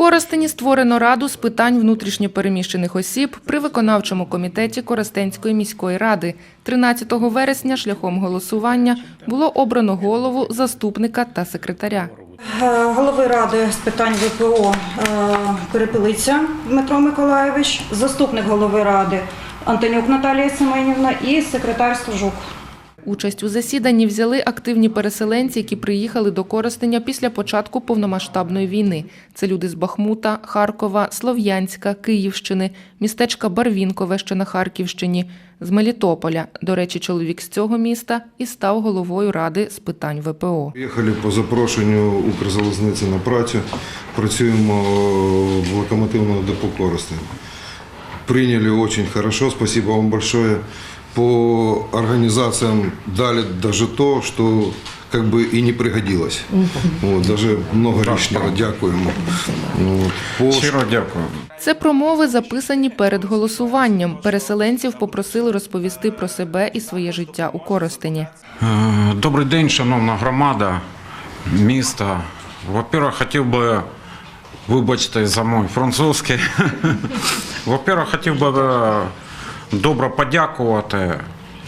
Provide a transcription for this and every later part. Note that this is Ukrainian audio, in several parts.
Коростені створено раду з питань внутрішньопереміщених осіб при виконавчому комітеті Коростенської міської ради. 13 вересня шляхом голосування було обрано голову, заступника та секретаря. Е, Голови ради з питань ВПО е, Перепелиця Дмитро Миколаєвич, заступник голови ради Антонюк Наталія Семенівна і секретар Стужук. Участь у засіданні взяли активні переселенці, які приїхали до Коростеня після початку повномасштабної війни. Це люди з Бахмута, Харкова, Слов'янська, Київщини, містечка Барвінкове, що на Харківщині, з Мелітополя. До речі, чоловік з цього міста і став головою ради з питань ВПО. Приїхали по запрошенню Укрзалізниці на працю. Працюємо в локомотивному депо Коростень. Приняли очень хорошо, спасибо вам большое По организациям дали даже то, что как бы и не пригодилось. Вот, даже много лишнего дякуємо. Вот. По Щиро дякую. Це промови, записані перед голосуванням. Переселенців попросили розповісти про себе і своє життя у Коростені. Е, Добрий день, шановна громада, міста. Во-первых, хотів би, вибачте за мой французький. Во-первых, хотів би добре подякувати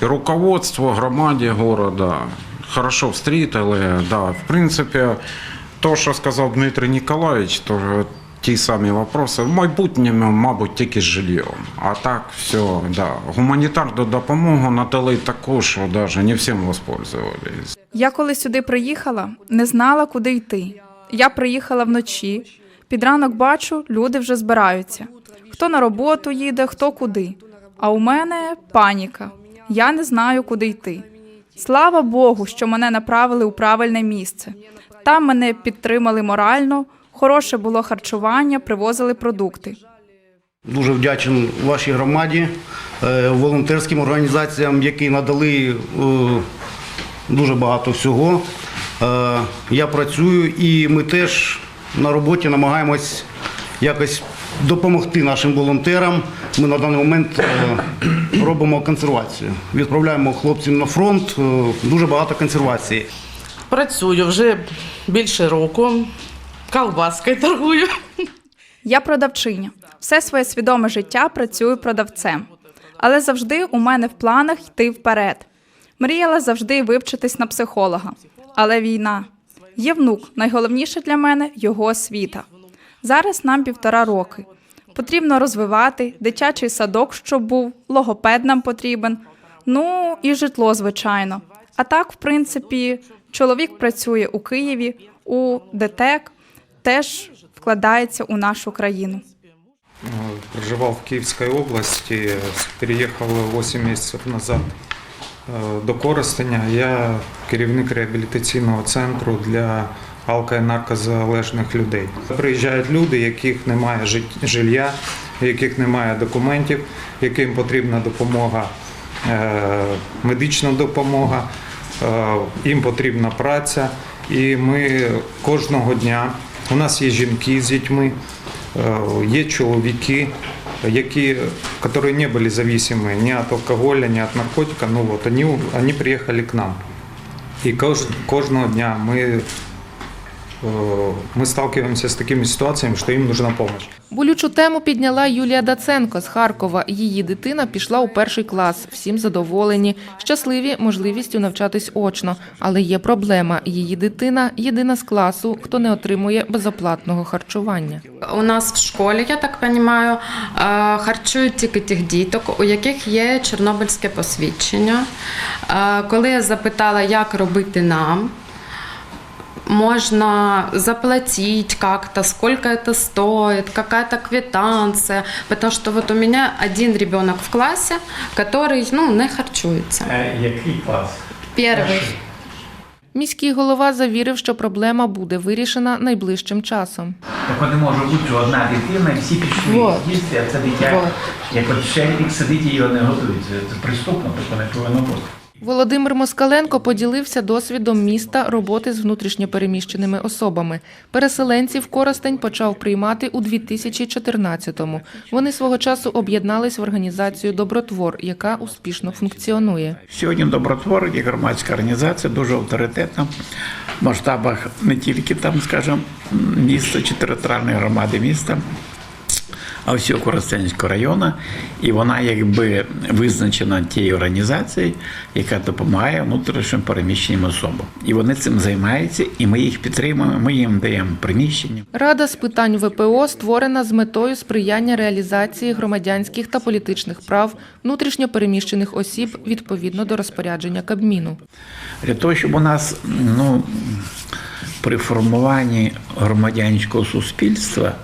і руководству, громаді города. Хорошо встрітили. Да. В принципі, то, що сказав Дмитрий Ніколаєвич, то ті самі вопроси. В майбутньому, мабуть, тільки з жильйом. А так, все, да. Гуманітарну допомогу надали таку, що навіть не всім воспользовались. Я коли сюди приїхала, не знала, куди йти. Я приїхала вночі. Під ранок бачу, люди вже збираються. Хто на роботу їде, хто куди. А у мене паніка. Я не знаю, куди йти. Слава Богу, що мене направили у правильне місце. Там мене підтримали морально, хороше було харчування, привозили продукти. Дуже вдячен вашій громаді, е, волонтерським організаціям, які надали е, дуже багато всього. Е, Я працюю і ми теж на роботі намагаємось якось допомогти нашим волонтерам. Ми на даний момент е, робимо консервацію. Відправляємо хлопців на фронт. е, Дуже багато консервації. Працюю вже більше року, колбаскою торгую. Я продавчиня. Все своє свідоме життя працюю продавцем. Але завжди у мене в планах йти вперед. Мріяла завжди вивчитись на психолога. Але війна. Є внук, найголовніше для мене його освіта. Зараз нам півтора роки. Потрібно розвивати дитячий садок, щоб був, логопед нам потрібен. Ну і житло, звичайно. А так, в принципі, чоловік працює у Києві, у ДТЕК, теж вкладається у нашу країну. Проживал в Киевской области, переехал 8 месяцев назад э, до Коростеня. Я керівник реабілітаційного центру для алко- і наркозалежних людей. Приїжджають люди, яких немає жит- жилья, яких немає документів, яким потрібна допомога, е, медична допомога, е, їм потрібна праця. І ми кожного дня у нас є жінки з дітьми, е, є чоловіки, які, которые не были зависимы ни от алкоголя, ни от наркотика, ну вот, они, они приехали к нам. І кож, кожного дня ми, е, ми сталкиваемся з такими ситуаціями, що їм нужна помощь. Болючу тему підняла Юлія Даценко з Харкова. Її дитина пішла у перший клас. Всім задоволені, щасливі можливістю навчатись очно. Але є проблема. Її дитина єдина з класу, хто не отримує безоплатного харчування. У нас в школі, я так розумію, харчують тільки тих діток, у яких є чорнобильське посвідчення. Е, Коли я запитала, як робити нам, можно заплатить как-то, сколько это стоит, какая-то квитанция, потому что вот у меня один ребенок в классе, который ну, не харчується. Який клас? Первый. Міський голова завірив, що проблема буде вирішена найближчим часом. Так не може бути, що одна дитина і всі пішли Вот. їсти, а це дитя, Вот. як от ще рік сидить і його не готують. Це, це приступно, таке не повинно бути. Володимир Москаленко поділився досвідом міста роботи з внутрішньопереміщеними особами. Переселенців Коростень почав приймати у 2014-му. Вони свого часу об'єднались в організацію Добротвор, яка успішно функціонує. Сьогодні Добротвор, є громадська організація, дуже авторитетна. в масштабах не тільки там, скажімо, міста чи територіальної громади міста, а всього Коростенського району, і вона якби визначена тією організацією, яка допомагає внутрішньо переміщеним особам. І вони цим займаються, і ми їх підтримуємо. Ми їм даємо приміщення. Рада з питань ВПО створена з метою сприяння реалізації громадянських та політичних прав внутрішньо переміщених осіб відповідно до розпорядження Кабміну. Для того, щоб у нас ну, при формуванні громадянського суспільства,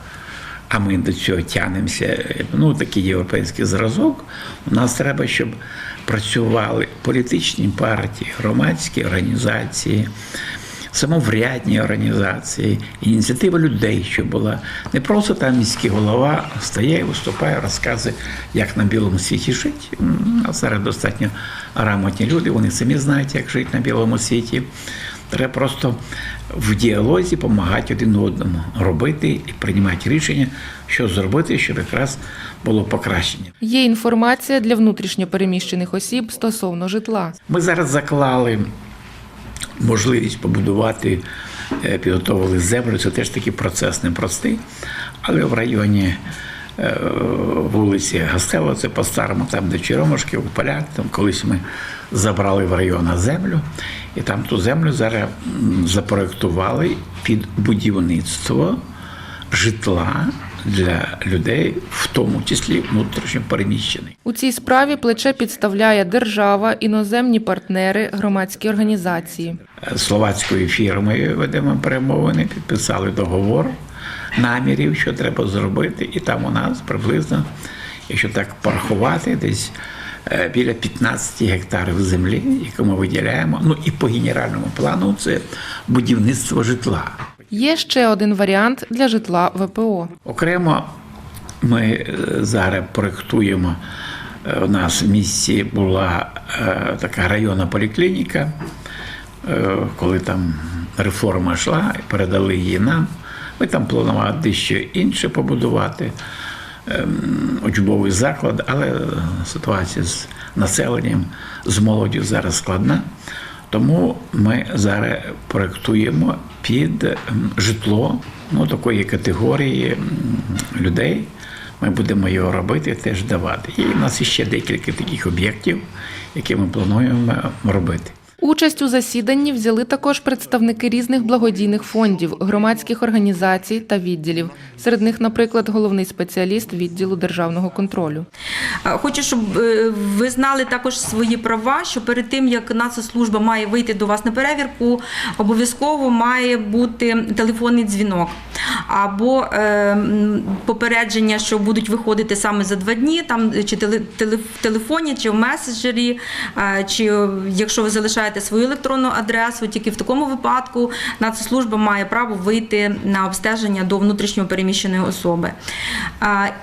а ми до цього тягнемося, ну такий європейський зразок, у нас треба, щоб працювали політичні партії, громадські організації, самоврядні організації, ініціатива людей, що була не просто там міський голова стає, виступає, розказує, як на білому світі жити. А зараз достатньо грамотні люди, вони самі знають, як жити на білому світі. Треба просто в діалозі допомагати один одному робити і приймати рішення, що зробити, щоб якраз було покращення. Є інформація для внутрішньо переміщених осіб стосовно житла. Ми зараз заклали можливість побудувати, е, підготовили землю. Це теж такий процес непростий, але в районі е, вулиці Гастело, це по-старому, там, де Черемушки, у полях, там колись ми забрали в район землю, і там ту землю зараз запроектували під будівництво житла для людей, в тому числі внутрішньо переміщених. У цій справі плече підставляє держава, іноземні партнери, громадські організації. словацькою фірмою ведемо перемовини, підписали договор намірів, що треба зробити, і там у нас приблизно, якщо так порахувати, десь біля 15 гектарів землі, яку ми виділяємо. Ну і по генеральному плану це будівництво житла. Є ще один варіант для житла ВПО. Окремо ми е, зараз проєктуємо. е, У нас в місті була е, така районна поліклініка, е, коли там реформа йшла, передали її нам. Ми там планували дещо інше побудувати, учбовий заклад, але ситуація з населенням, з молоддю зараз складна. Тому ми зараз проєктуємо під ем, житло ну, такої категорії людей. Ми будемо його робити, теж давати. І в нас ще декілька таких об'єктів, які ми плануємо робити. Участь у засіданні взяли також представники різних благодійних фондів, громадських організацій та відділів. Серед них, наприклад, головний спеціаліст відділу державного контролю. Хочу, щоб е, ви знали також свої права, що перед тим, як Нацслужба має вийти до вас на перевірку, обов'язково має бути телефонний дзвінок або е, попередження, що будуть виходити саме за два дні, там чи в телефоні, чи в меседжері, чи якщо ви залишаєте свою електронну адресу, тільки в такому випадку Нацслужба має право вийти на обстеження до внутрішньо переміщеної особи.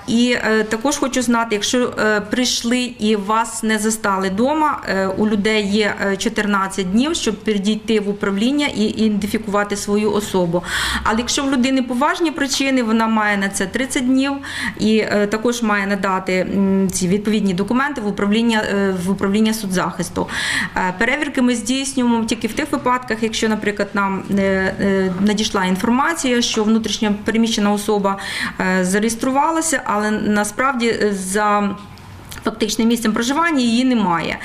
І е, також хочу знати, якщо е, прийшли і вас не застали вдома, у людей є е, 14 днів, щоб підійти в управління і ідентифікувати свою особу. Але якщо в людини поважні причини, вона має на це 30 днів і е, також має надати ці відповідні документи в управління е, в управління соцзахисту. Е, Перевірки ми здійснюємо тільки в тих випадках, якщо, наприклад, нам е, надійшла інформація, що внутрішньо переміщена особа е, зареєструвалася, але насправді е, за Фактичним місцем проживання її немає.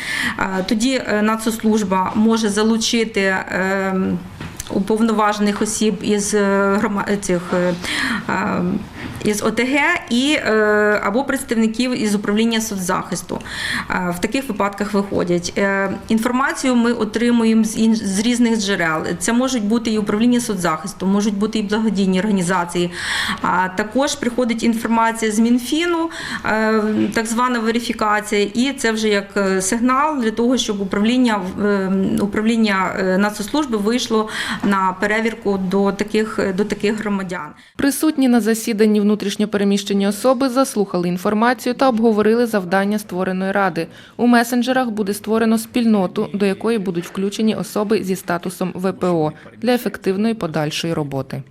Тоді Нацслужба може залучити уповноважених осіб із е, грома- цих із ОТГ і е, або представників із управління соцзахисту. Е, В таких випадках виходять. Е, Інформацію ми отримуємо з різних джерел. Це можуть бути і управління соцзахисту, можуть бути і благодійні організації. А також приходить інформація з Мінфіну, так звана верифікація, і це вже як сигнал для того, щоб управління управління Нацслужби вийшло на перевірку до таких до таких громадян. Присутні на засіданні внутрішньо переміщені особи заслухали інформацію та обговорили завдання створеної ради. У месенджерах буде створено спільноту, до якої будуть включені особи зі статусом ВПО для ефективної подальшої роботи.